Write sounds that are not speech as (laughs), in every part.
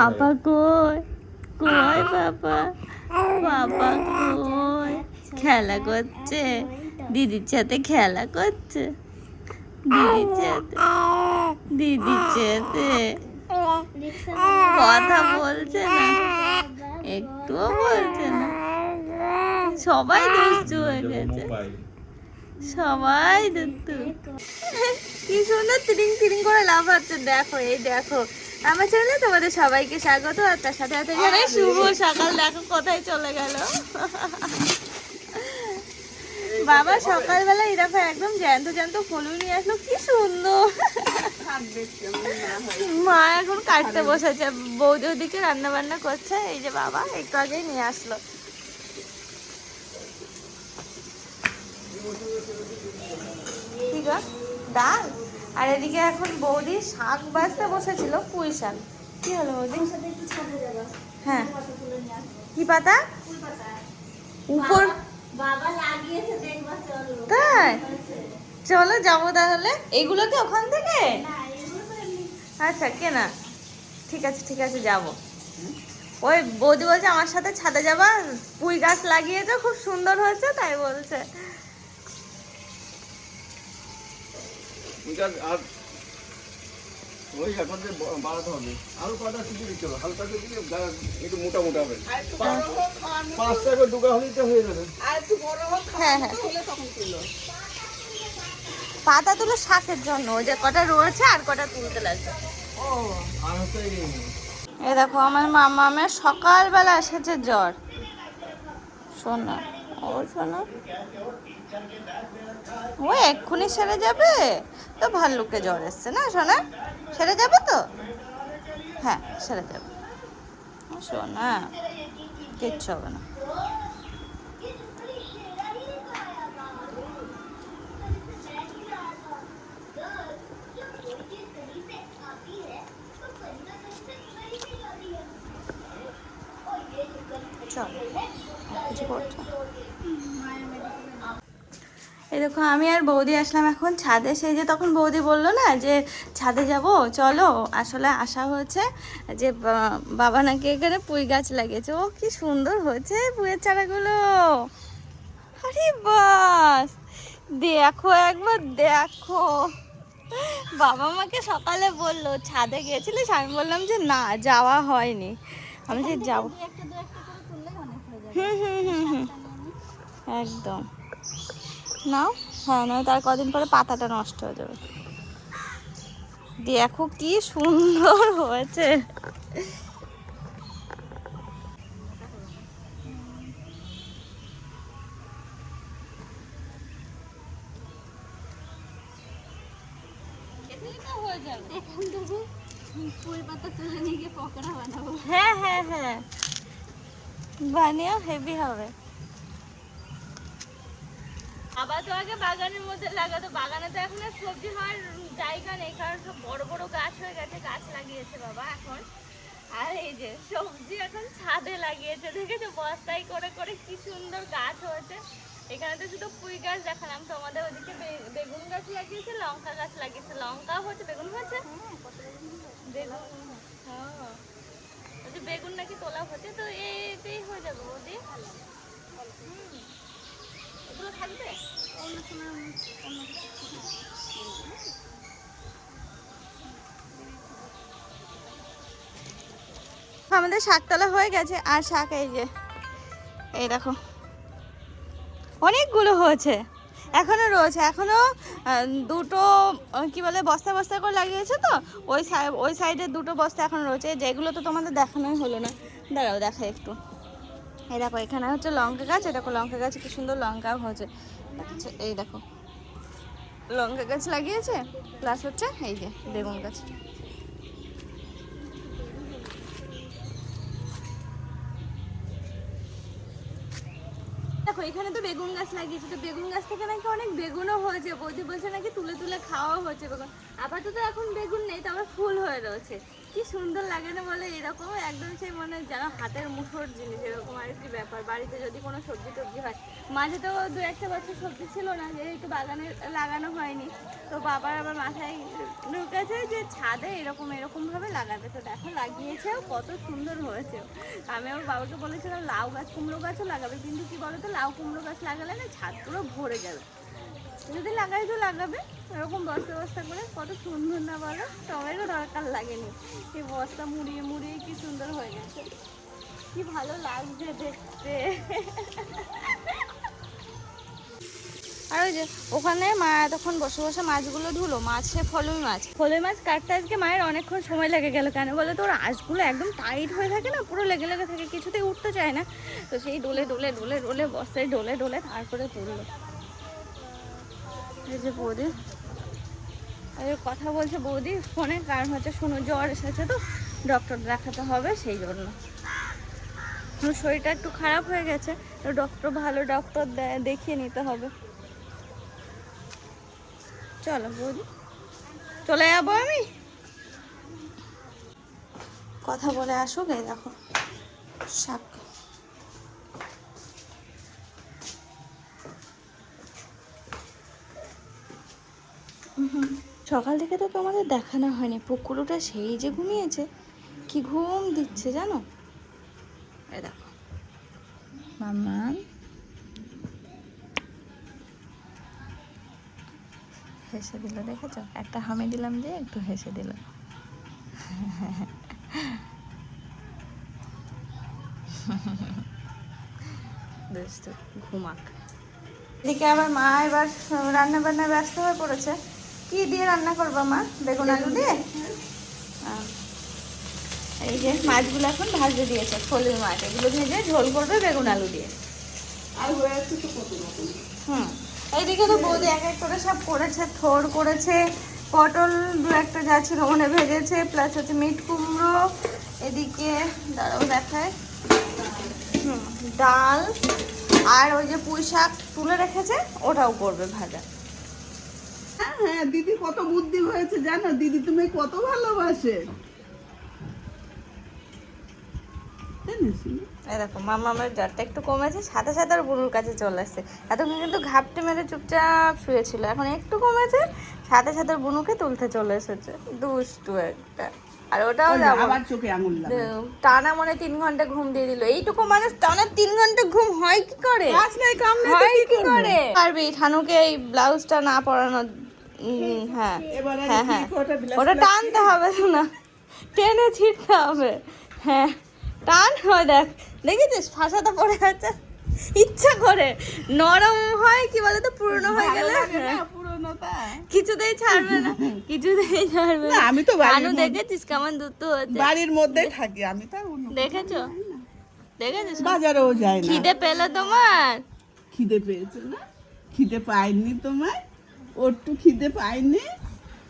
পাপা কই? কই পাপা? পাপা কই? খেলা করছে? দিদির সাথে খেলা করছে? দিদির সাথে? দিদির সাথে? কথা বলছে না? একটুও বলছে না? সবাই দুষ্টু হয়ে গেছে। সবাই দুষ্টু। কি সুন্দর তিরিং তিরিং করে লাফাচ্ছে। দেখো এই দেখো। আমার চ্যানেলে তোমাদের সবাইকে স্বাগত আর তার সাথে সাথে জানাই শুভ সকাল দেখো কোথায় চলে গেল। বাবা সকালবেলা এরকম একদম জ্যান্ত জ্যান্ত ফলু নিয়ে আসলো কি সুন্দর। মা এখন কাটতে বসেছে বৌদি ওদিকে রান্না বান্না করছে এই যে বাবা একটু আগেই নিয়ে আসলো। কি গো? ডাল? আর এদিকে এখন বৌদি শাক বাজতে বসেছিল পুঁই শাক। কি হলো বৌদি? হ্যাঁ। কি পাতা? উপর? তাই? চলো যাব তাহলে। এগুলো কি ওখান থেকে? আচ্ছা কেনা। ঠিক আছে ঠিক আছে যাব। ওই বৌদি বলছে আমার সাথে ছাদে যাবা। পুঁই গাছ লাগিয়েছো খুব সুন্দর হয়েছে তাই বলছে। ওইটা আর ওই এখন যে বাড়াতে হবে। আরও কটা কিছু দিতে হবে হালকা করে দিলে একটু মোটা মোটা হবে। পাঁচ- পাঁচটা করে ডুগা হলেই তো হয়ে যাবে। হ্যাঁ হ্যাঁ। পাতা তুলো শাকের জন্য ওই যে কটা রয়েছে আর কটা তুলতে লাগবে। আর হচ্ছে এই এই দেখো আমার মামা আমার সকালবেলা এসেছে জ্বর। শোনা ও শোনা ও এক্ষুনি সেরে যাবে? তো ভাল্লুকে জ্বর এসছে না সোনা? সেরে যাবে তো? হ্যাঁ সেরে যাবে। সোনা, কিচ্ছু হবে না। দেখো আমি আর বৌদি আসলাম এখন ছাদে। সেই যে তখন বৌদি বলল না যে ছাদে যাব চলো। আসলে আশা হয়েছে যে বাবা নাকি এখানে পুঁই গাছ লাগিয়েছে। ও কি সুন্দর হয়েছে পুঁয়ের চারাগুলো। আরে বাস! দেখো একবার দেখো। বাবা মাকে সকালে বলল ছাদে গিয়েছিলিস? আমি বললাম যে না যাওয়া হয়নি। আমি যে যাবে। হুম হুম হুম হুম। একদম। নাও হ্যাঁ নয় তার কদিন পরে পাতাটা নষ্ট হয়ে যাবে। দেখো কি সুন্দর হয়েছে। হ্যাঁ হ্যাঁ হ্যাঁ। বানিয়েও হেভি হবে। আবার তো আগে বাগানের মধ্যে লাগাতো। বাগানে তো এখন আর সবজি হওয়ার জায়গা নেই, কারণ সব বড় বড় গাছ হয়ে গেছে, গাছ লাগিয়েছে বাবা এখন। আর এই যে সবজি এখন ছাদে লাগিয়েছে, দেখেছ? বস্তায় করে করে কি সুন্দর গাছ হয়েছে। এখানে তো শুধু পুঁই গাছ দেখালাম, তোমাদের ওদিকে বেগুন গাছ লাগিয়েছে, লঙ্কা গাছ লাগিয়েছে। লঙ্কাও হচ্ছে, বেগুন হচ্ছে? বেগুন হ্যাঁ। বেগুন নাকি তোলা হচ্ছে? তো এতেই হয়ে যাবে বৌদি। হুম। আমাদের শাকতলা হয়ে গেছে, আর শাক এই যে, এই দেখো। অনেকগুলো হয়েছে, এখনও রয়েছে। এখনও দুটো কি বলে, বস্তা বস্তা করে লাগিয়েছে তো? ওই ওই সাইডে দুটো বস্তা এখন রয়েছে। যেগুলো তো তোমাদের দেখানোই হলো না। দাঁড়াও দেখা একটু। এই দেখো, এখানে হচ্ছে লঙ্কা গাছ, এই দেখো লঙ্কা গাছে কি সুন্দর লঙ্কাও হয়েছে। আচ্ছা এই দেখো, লঙ্কা গাছ লাগিয়েছে প্লাস হচ্ছে এই যে বেগুন গাছ। দেখো, এখানে তো বেগুন গাছ লাগিয়েছে, তো বেগুন গাছ থেকে নাকি অনেক বেগুনও হয়েছে, বৌদি বলছে নাকি তুলে তুলে খাওয়া হচ্ছে বেগুন। আপাতত এখন বেগুন নেই, তো তবে ফুল হয়ে রয়েছে। কি সুন্দর লাগে না বলে এরকম? একদম সেই মনে যেন হাতের মুঠোর জিনিস এরকম আর কি ব্যাপার। বাড়িতে যদি কোনো সবজি টবজি হয়। মাঝে তো দু একটা বছর সবজি ছিল না, যেহেতু বাগানে লাগানো হয়নি। তো বাবার আবার মাথায় ঢুকেছে যে ছাদে এরকম এরকম ভাবে লাগাতে তো দেখো লাগিয়েছেও, কত সুন্দর হয়েছে। আমি আমার বাবাকে বলেছিলাম, লাউ গাছ, কুমড়ো গাছও লাগাবে। কিন্তু কি বলতো, লাউ, কুমড়ো গাছ লাগালে না ছাদ পুরো ভরে যাবে। যদি লাগাই তো লাগাবে। এরকম বস্তা বস্তা করে কত সুন্দর না বলো? টমেটো দরকার লাগেনি। এই বস্তা মুড়িয়ে মুড়িয়ে কি সুন্দর হয়ে গেছে। কি ভালো লাগছে দেখতে। আর ওই যে ওখানে মা এতক্ষণ বসে বসে মাছগুলো ধুলো, মাছে ফলুই মাছ। ফলুই মাছ কাটতে আজকে মায়ের অনেকক্ষণ সময় লেগে গেল কেন বলে তো? ওর আঁশগুলো একদম টাইট হয়ে থাকে না, পুরো লেগে লেগে থাকে, কিছুতেই উঠতে চায় না। তো সেই ডোলে ডোলে ডোলে ডোলে বস্তায় ডোলে ডোলে তারপরে তুললো। যে বৌদি। এই কথা বলছে বৌদি ফোনে, কারণ হচ্ছে শুনো জ্বর এসেছে তো ডক্টর দেখাতে হবে সেই জন্য। শরীরটা একটু খারাপ হয়ে গেছে, তো ডক্টর ভালো ডক্টর দেখিয়ে নিতে হবে। চলো বৌদি। চলে যাব আমি? কথা বলে আসুক, এই দেখো শাক সকাল থেকে তো তোমাদের দেখানো হয়নি। পুকুরটা সেই যে ঘুমিয়েছে। কি ঘুম দিচ্ছে জানো? দেখো। মামা হেসে দিল, দেখেছ? একটা হামি দিলাম যে একটু হেসে দিল। ঘুমাক। এদিকে আমার মা এবার রান্না বান্নায় ব্যস্ত হয়ে পড়েছে। কি দিয়ে রান্না করব মা? বেগুন আলু দিয়ে? এই যে মাছগুলো এখন ভাজতে দিয়েছে ফলুই মাছ। এগুলো ভেজে ঝোল করবে বেগুন আলু দিয়ে। হুম। এইদিকে তো বৌদি এক এক করে সব করেছে থোর করেছে পটল দু একটা যা ছিল মনে ভেজেছে প্লাস হচ্ছে মিট কুমড়ো। এদিকে দাঁড়াও দেখায় হুম ডাল। আর ওই যে পুঁই শাক তুলে রেখেছে ওটাও করবে ভাজা। হ্যাঁ দিদি কত বুদ্ধি হয়েছে জানো? দিদি তুমি কত ভালোবাসে। দেখো মামা আমার জ্বরটা একটু কমেছে সাথে সাথে আর কাছে চলে আসছে। এতক্ষণ কিন্তু ঘাপটে মেরে চুপচাপ শুয়েছিল এখন একটু কমেছে সাথে সাথে বুনুকে তুলতে চলে এসেছে। দুষ্টু একটা। আর ওটাও আবার চোখে আঙুল টানা মনে তিন ঘণ্টা ঘুম দিয়ে দিল। এইটুকু মানুষ টানা তিন ঘণ্টা ঘুম হয় কি করে? হয় কি করে? পারবি ঠানুকে এই ব্লাউজটা না পরানো উম, হ্যাঁ। হ্যাঁ হ্যাঁ। ওটা টানতে হবে না। টেনে ছিঁড়তে হবে। হ্যাঁ। টান হয় দেখ। দেখেছিস? ফাঁসাটা পড়ে আছে। ইচ্ছা করে। নরম হয় কি বলে তো পুরনো হয়ে গেলে? হ্যাঁ? কিছুতেই ছাড়বে না। কিছুতেই ছাড়বে না, আমি তো আনু মধ্যে- দেখেছিস কেমন হচ্ছে বাড়ির মধ্যেই থাকি আমি তো দেখেছ? দেখেছিস? বাজারেও যাই না। খিদে পেলে তোমার? খিদে পেয়েছে না? খিদে পাইনি তোমার ওটু খিদে পাইনি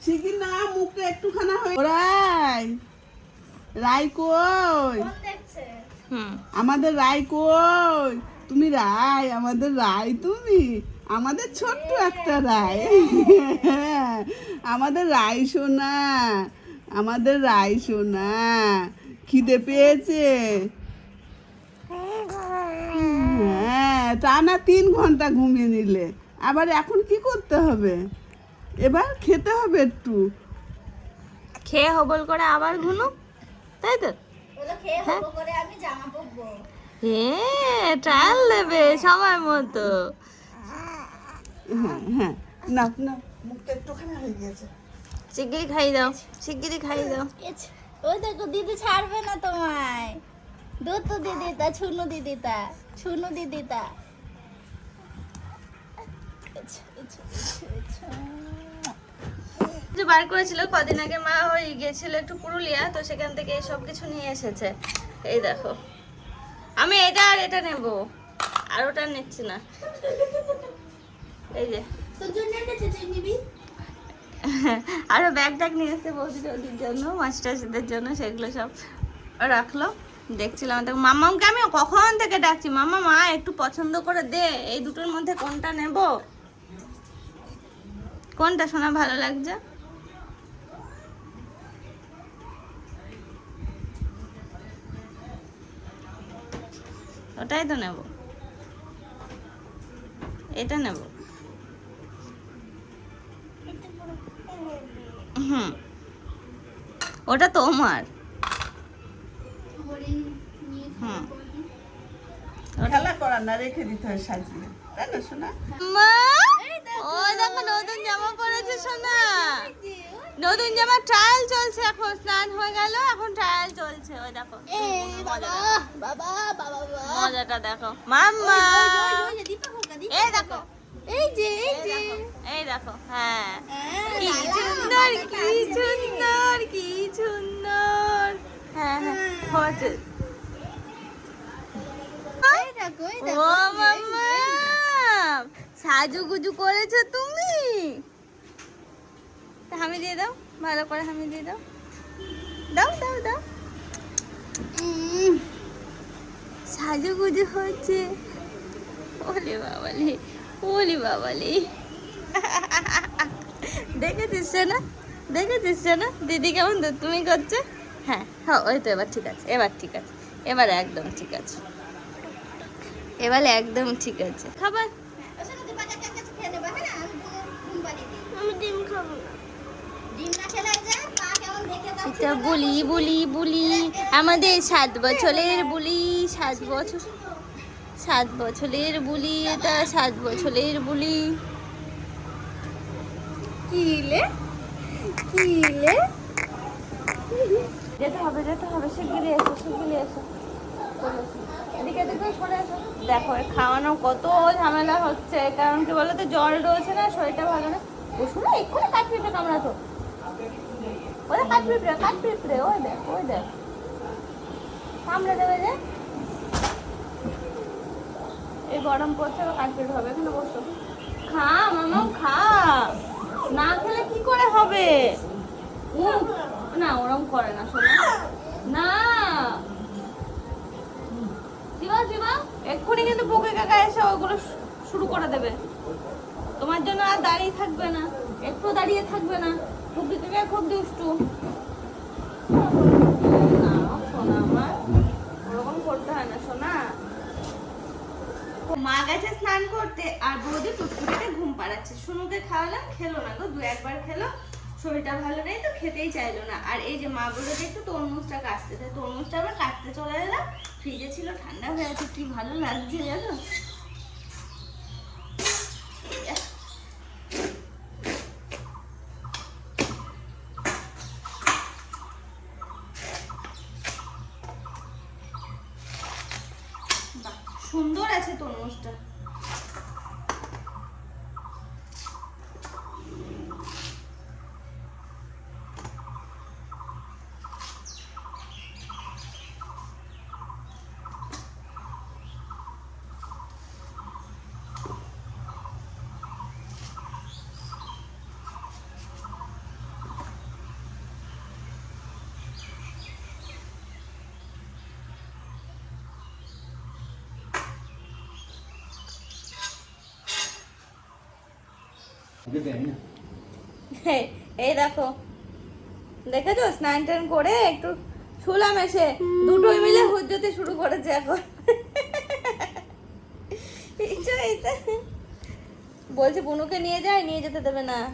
শিখি না মুখে একটুখানা হয়ে রাই। রাই কই? আমাদের রাই কই? তুমি রাই আমাদের রাই তুমি? আমাদের ছোট্ট একটা রায় আমাদের রাই সোনা আমাদের রাই সোনা। খিদে পেয়েছে? হ্যাঁ টানা তিন ঘণ্টা ঘুমিয়ে নিলে। আবার এখন কি করতে হবে? এবার খেতে হবে একটু। খেয়ে হবল করে আবার ঘুনো তাই তো? এ ট্রায়াল দেবে সময় মতো। হ্যাঁ হ্যাঁ না না মুখটা একটুখানি হয়ে গেছে। শিগগিরি খাই দাও শিগগিরি খাই দাও। ওই দেখো দিদি ছাড়বে না তোমায়। দুধ তো দিদিতা ছুনু দিদিতা ছুনু দিদিতা যে বার করেছিল, কদিন আগে মা ওই গেছিল একটু পুরুলিয়া, তো সেখান থেকে সব কিছু নিয়ে এসেছে। এই দেখো। আমি এটা আর এটা নেব। আর ওটা নিচ্ছি না। এই যে। আরও ব্যাগ ট্যাগ নিয়ে এসেছে বৌদি টৌদির জন্য, মাস্টারদের জন্য, সেগুলো সব রাখল। দেখছিলাম তো মামাকে আমি কখন থেকে ডাকছি? মামা মা, একটু পছন্দ করে দে। এই দুটোর মধ্যে কোনটা নেব? কোনটা শোনা ভালো লাগছে? ওটাই তো নেব। এটা নেব। হুম। ওটা তোমার হুম। খেলা করার না রেখে দিতে হয় সাজিয়ে। তাই না শোনা মা! নতুন জামা পরেছে সোনা। নতুন জামা ট্রায়াল চলছে এখন স্নান হয়ে গেল এখন ট্রায়াল চলছে ওই দেখো। মজাটা। দেখো। মাম্মা। এই দেখো। এই যে এই যে। এই দেখো হ্যাঁ। হ্যাঁ, কি সুন্দর কি সুন্দর কি সুন্দর। হ্যাঁ হ্যাঁ হচ্ছে দেখো ও মাম্মা। সাজুগুজু করেছ তুমি? হামি দিয়ে দাও, ভালো করে হামি দিয়ে দাও। দাও দাও দাও। সাজুগুজু হচ্ছে। ওলে বাবালে ওলে বাবালে। (laughs) দেখেছিস না দেখেছিস না দিদি কেমন তো? তুমি করছ? হ্যাঁ হ্যাঁ ওই তো এবার ঠিক আছে, এবার ঠিক আছে। এবার একদম ঠিক আছে। এবার একদম ঠিক আছে। খাবার ওর সাথে দীপা কাকার কাছে খেয়ে নেবে, হ্যাঁ? আমি তোমাকে ঘুম পাড়িয়ে দিই। ডিম না খেলে যে পা কেমন দেখে দাও এটা বুলি বুলি বুলি। আমাদের সাত বছরের বুলি সাত বছর সাত বছরের বুলি এটা সাত বছরের বুলি। কিলে কিলে যেতে হবে যেতে হবে শিগগিরি এসো শিগগিরি এসো। এদিকে সরে এসো। দেখো খাওয়ানো কত ঝামেলা হচ্ছে কারণ কি বলতো জল রয়েছে না শরীরটা ভালো না। ও এক্ষুনি কাঠ পিঁপড়ে কামড়াতো। ওই কাঠ পিঁপড়ে কাঠ পিঁপড়ে, ওই দেখ ওই দেখ। কামড়ে দেবে যে। এই গরম পড়ছে বা কাঠ পিঁপড়ে হবে, এখানে বসো। খা, মামা, খা। না খেলে কি করে হবে? না, ওরম করে না, শোনা। না। দিবা দিবা এক্ষুনি কিন্তু পোকে কাকা এসে ওগুলো শুরু করে দেবে। তোমার জন্য আর দাঁড়িয়ে থাকবে না। একটু দাঁড়িয়ে থাকবে না। পুকি কাকা খুব দুষ্টু। মা গেছে স্নান করতে, আর বৌদি টুকটুকিতে ঘুম পাড়াচ্ছে। শুনুকে খাওয়ালাম, খেলো না গো, দু একবার খেলো। শরীরটা ভালো নেই তো, খেতেই চাইলো না। আর এই যে মা বলে একটু তরমুজটা কাটতে। তরমুজটা আবার কাটতে চলে এলাম। ফ্রিজে ছিল, ঠান্ডা হয়ে আছে, কি ভালো লাগছে জানো বাহ, সুন্দর আছে তরমুজটা এই- দেখো। দেখেছ? স্নান টান করে একটু শুলাম এসে। দুটোই মিলে হুজ্জতে শুরু করেছে এখন। বলছে, বুনুকে নিয়ে যায়, নিয়ে যেতে দেবে না।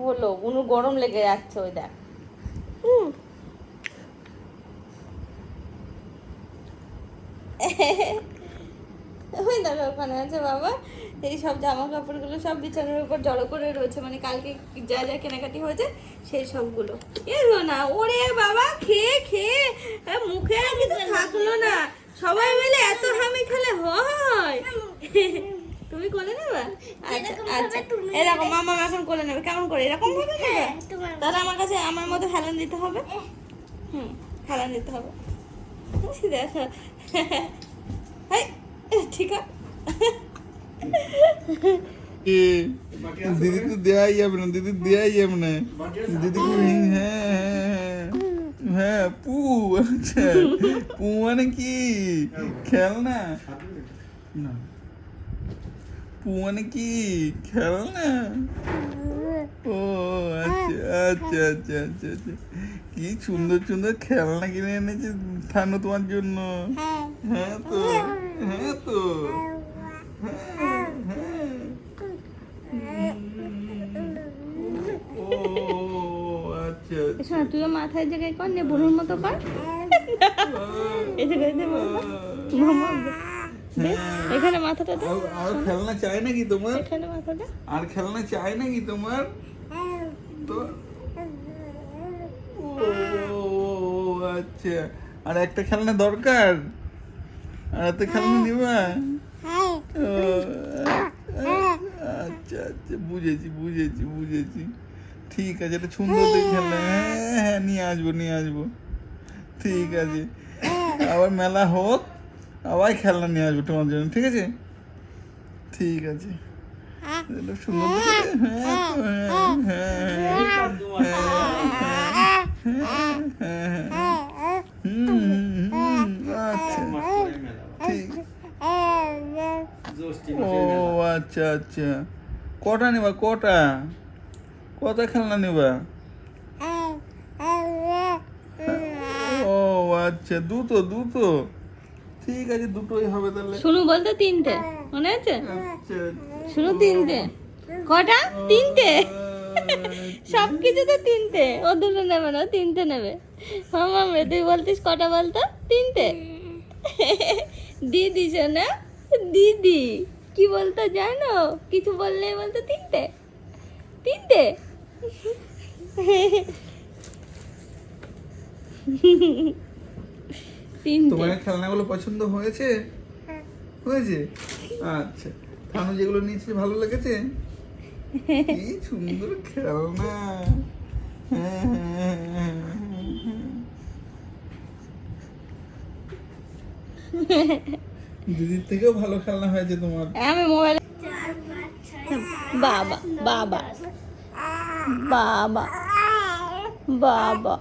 হলো, বুনু গরম লেগে যাচ্ছে, ওই দেখ। ওই দেখো ওখানে আছে বাবা। এই সব জামা কাপড়গুলো সব বিছানার উপর জড়ো করে রয়েছে মানে কালকে যা যা কেনাকাটি হয়েছে সেই সবগুলো। এলো না ওরে বাবা খেয়ে খেয়ে মুখে কিছু থাকল না। সবাই মিলে এত হামি খেলে হয়। তুমি কোলে নেবে? আচ্ছা আচ্ছা। এরকম মামা এখন কোলে নেবে। কেমন করে? এরকম ভাবে নেবে? তাহলে আমার কাছে আমার মতো হেলান দিতে হবে? হুম হেলান দিতে হবে। দেখো। ঠিক আছে। দিদি তো দেয়াই যাবে না দিদি দেয়াই যাবে না। দিদি কি হ্যাঁ হ্যাঁ হ্যাঁ পু আচ্ছা পু মানে কি? খেলনা? না। পু মানে কি? খেলনা? ও আচ্ছা আচ্ছা আচ্ছা আচ্ছা আচ্ছা। কি সুন্দর সুন্দর খেলনা কিনে এনেছে থানো তোমার জন্য। হ্যাঁ। হ্যাঁ তো হ্যাঁ তো। শোনা তুইও মাথায় জায়গায় কর নে বনুর মতো কর এই এখানে মাথাটা দে আর- খেলনা চাই নাকি তোমার এখানে মাথাটা আর খেলনা চাই নাকি তোমার তো আচ্ছা আর একটা খেলনা দরকার আর একটা খেলনা ও, আচ্ছা আচ্ছা বুঝেছি বুঝেছি বুঝেছি ঠিক আছে এটা সুন্দর দেখে খেলনা হ্যাঁ হ্যাঁ নিয়ে আসব নিয়ে আসব ঠিক আছে আবার মেলা হোক আবার খেলনা নিয়ে আসব তোমার জন্য ঠিক আছে ঠিক আছে এটা সুন্দর হ্যাঁ হ্যাঁ, হ্যাঁ, হ্যাঁ, হ্যাঁ। হুম, আচ্ছা ও আচ্ছা আচ্ছা। কটা নেবা? কটা? কটা খেলনা নেবা? ও আচ্ছা দুটো দুটো। ঠিক আছে দুটোই হবে তাহলে। শুনু বলতো তিনটে। মনে আছে? আচ্ছা শুনু তিনটে। কটা? তিনটে? সব কিছুতে তিনটে। ও দুটো নেবে না তিনটে নেবে। মামা রে তুই বলতিস কটা বলতো? তিনটে। দিদি শোনা। দিদি, কি বলতো জানো? কিছু বললে বলতো তিনটে। তিনটে? তোমার খেলনাগুলো পছন্দ হয়েছে? হয়েছে? আচ্ছা। থানু যেগুলো নিয়েছি, ভালো লেগেছে? কি সুন্দর খেলনা। হ্যাঁ। দিদির থেকেও ভালো খেলনা হয়েছে তোমার। আমি মোবাইল বাবা বাবা বাবা বাবা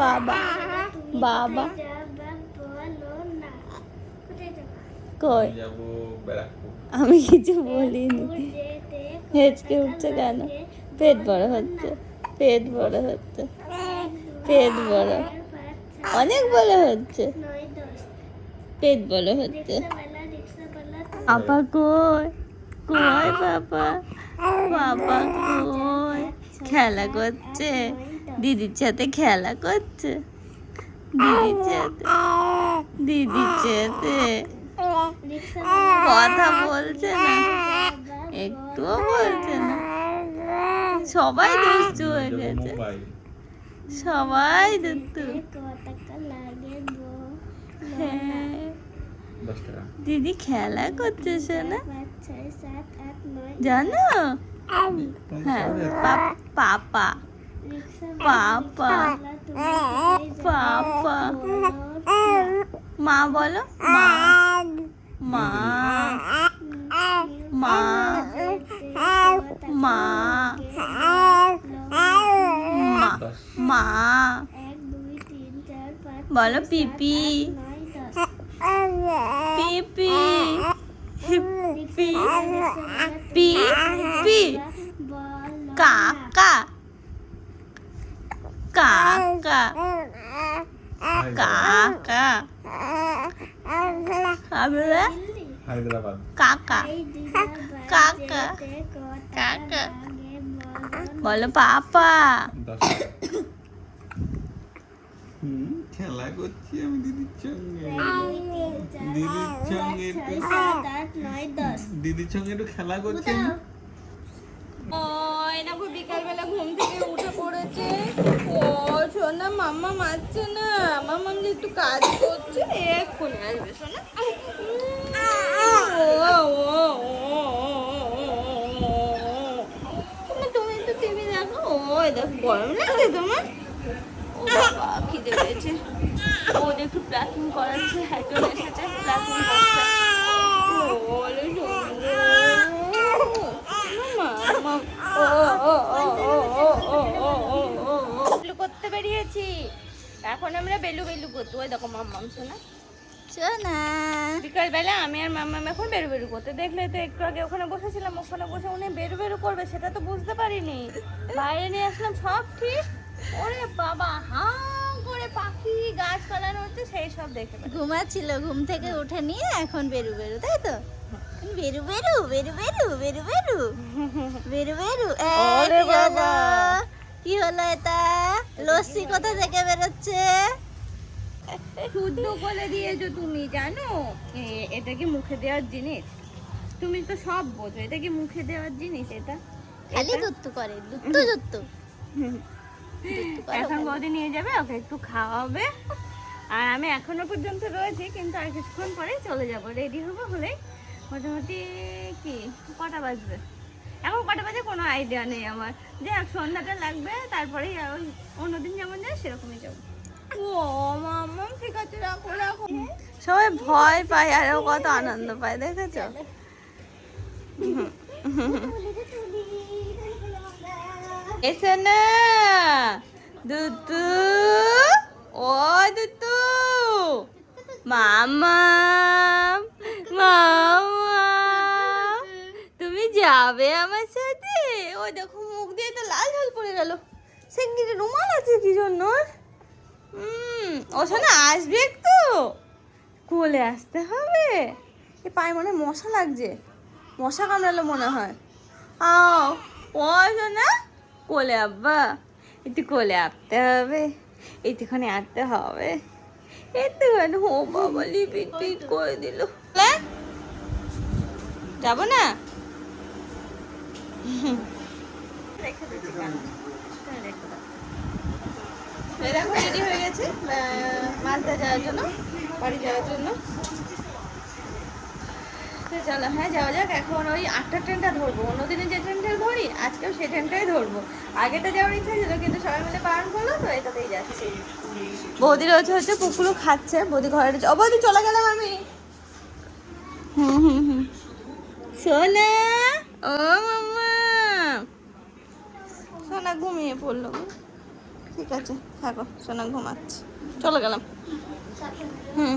বাবা বাবা। কই? আমি কিছু বলিনি। হেঁচকে উঠছে কেন? পেট বড় হচ্ছে পেট বড় হচ্ছে পেট বড়। অনেক বড় হচ্ছে। পেট বড় হচ্ছে। আপা কই? কই বাবা? বাবা কই? খেলা করছে। দিদির সাথে খেলা করছে। দিদির সাথে। দিদির সাথে। কথা বলছে না। একটুও বলছে না। সবাই দুষ্টু হয়ে গেছে। সবাই দুষ্টু। হ্যাঁ। দিদি খেলা করছে শোনা জানো? হ্যাঁ পাপা। পাপা। পাপা। মা বলো মা। মা। মা। মা। মা। মা। বলো পিপি। পিপি পি পি কাকা কাকা কাকা হায়দ্রাবাদ। কাকা কাকা কাকা বলো পাপা। হুম। খেলা করছি আমি দিদির সঙ্গে। দিদির সঙ্গে একটু দিদির সঙ্গে একটু খেলা করছি দেখো বিকালবেলা ঘুম থেকে উঠে পড়েছে। ও সোনা মাম্মা মারছে না। মাম্মা যে একটু কাজ করছে। এক্ষুনি আসবে সোনা ও, ও, ও, ও, ও, ও। তুমি একটু টিভি দেখো। ওই দেখো গরম লাগছে তোমার? ও বাবা। খিদে পেয়েছে ওদের একটু প্ল্যাকিং করাচ্ছে একজন এসেছে প্লাকিং করছে করতে বেরিয়েছি এখন আমরা বেলু বেলু করতো ওই দেখো মাম্মাম শোনা শোনা বিকালবেলা আমি আর মাম্মাম এখন বেরু বেরু করতে দেখলে তো একটু আগে ওখানে বসেছিলাম ওখানে বসে উনি বেরু বেরু করবে সেটা তো বুঝতে পারিনি বাইরে নিয়ে আসলাম সব ঠিক ওরে বাবা হ্যাঁ পাখি গাছ ফলানো হচ্ছে সেই সব দেখে। ঘুমাচ্ছিল ঘুম থেকে উঠে নিয়ে এখন বেরু বেরু তাই তো? বেরু বেরু বেরু বেরু বেরু বেরু বেরু বেরু। কি হলো? বাবা। কি হলো এটা? লস্যি কোথা থেকে বেরোচ্ছে? শুদ্ধ বলে দিয়েছ তুমি জানো? এটা কি মুখে দেওয়ার জিনিস? তুমি তো সব বোঝো এটা কি মুখে দেওয়ার জিনিস এটা? খালি দুত্তু করে দুত্তু দুত্তু করে এখন। বৌদি নিয়ে যাবে ওকে একটু খাওয়াবে। আর আমি এখনও পর্যন্ত রয়েছি কিন্তু আর কিছুক্ষণ পরেই চলে যাব। রেডি হব হলেই? মোটামুটি কি কটা বাজবে? এখন কটা বাজে কোনো আইডিয়া নেই আমার। যে এক সন্ধ্যাটা লাগবে তারপরেই ওই অন্যদিন যেমন যায় সেরকমই যাব। সবাই ভয় পায় আর কত আনন্দ পায় দেখেছ? (laughs) (laughs) এসে না দুতু, ও দুতু। মামা মামা, তুমি যাবে আমার সাথে? ও দেখো, মুখ দিয়ে তো লাল ঝাল পড়ে গেল। সে কি রুমাল আছে কি জন্য? ও শোনা, আসবে একটু। কোলে আসতে হবে। এ পায়ে মনে মশা লাগছে। মশা কামড়ালো মনে হয়। আও, ও শোনা। কোলে আব্বা। একটু কোলে আঁকতে হবে একটুখানি আঁকতে হবে। একটুখানি ও বাবা লিপিট পিট করে দিল। যাব না? দেখো রেডি হয়ে গেছে মালদা যাওয়ার জন্য, বাড়ি যাওয়ার জন্য। তো চলো হ্যাঁ যাওয়া যাক। এখন ওই আটটা ট্রেনটা ধরবো। অন্যদিনে যে ট্রেনটা ধরি, আজকেও সেই ট্রেনটাই ধরবো। আগেটা যাওয়ার ইচ্ছা ছিল, কিন্তু সবাই মিলে বারণ করল তো এটাতেই যাচ্ছি। বৌদি রয়েছে হচ্ছে, পুকুরও খাচ্ছে। বৌদি ঘরে ও, বৌদি চলে গেলাম আমি। হুম হুম হুম। সোনা, ও মাম্মা। সোনা ঘুমিয়ে পড়ল। ঠিক আছে, থাকো, সোনা ঘুমাচ্ছে। চলে গেলাম। হুম।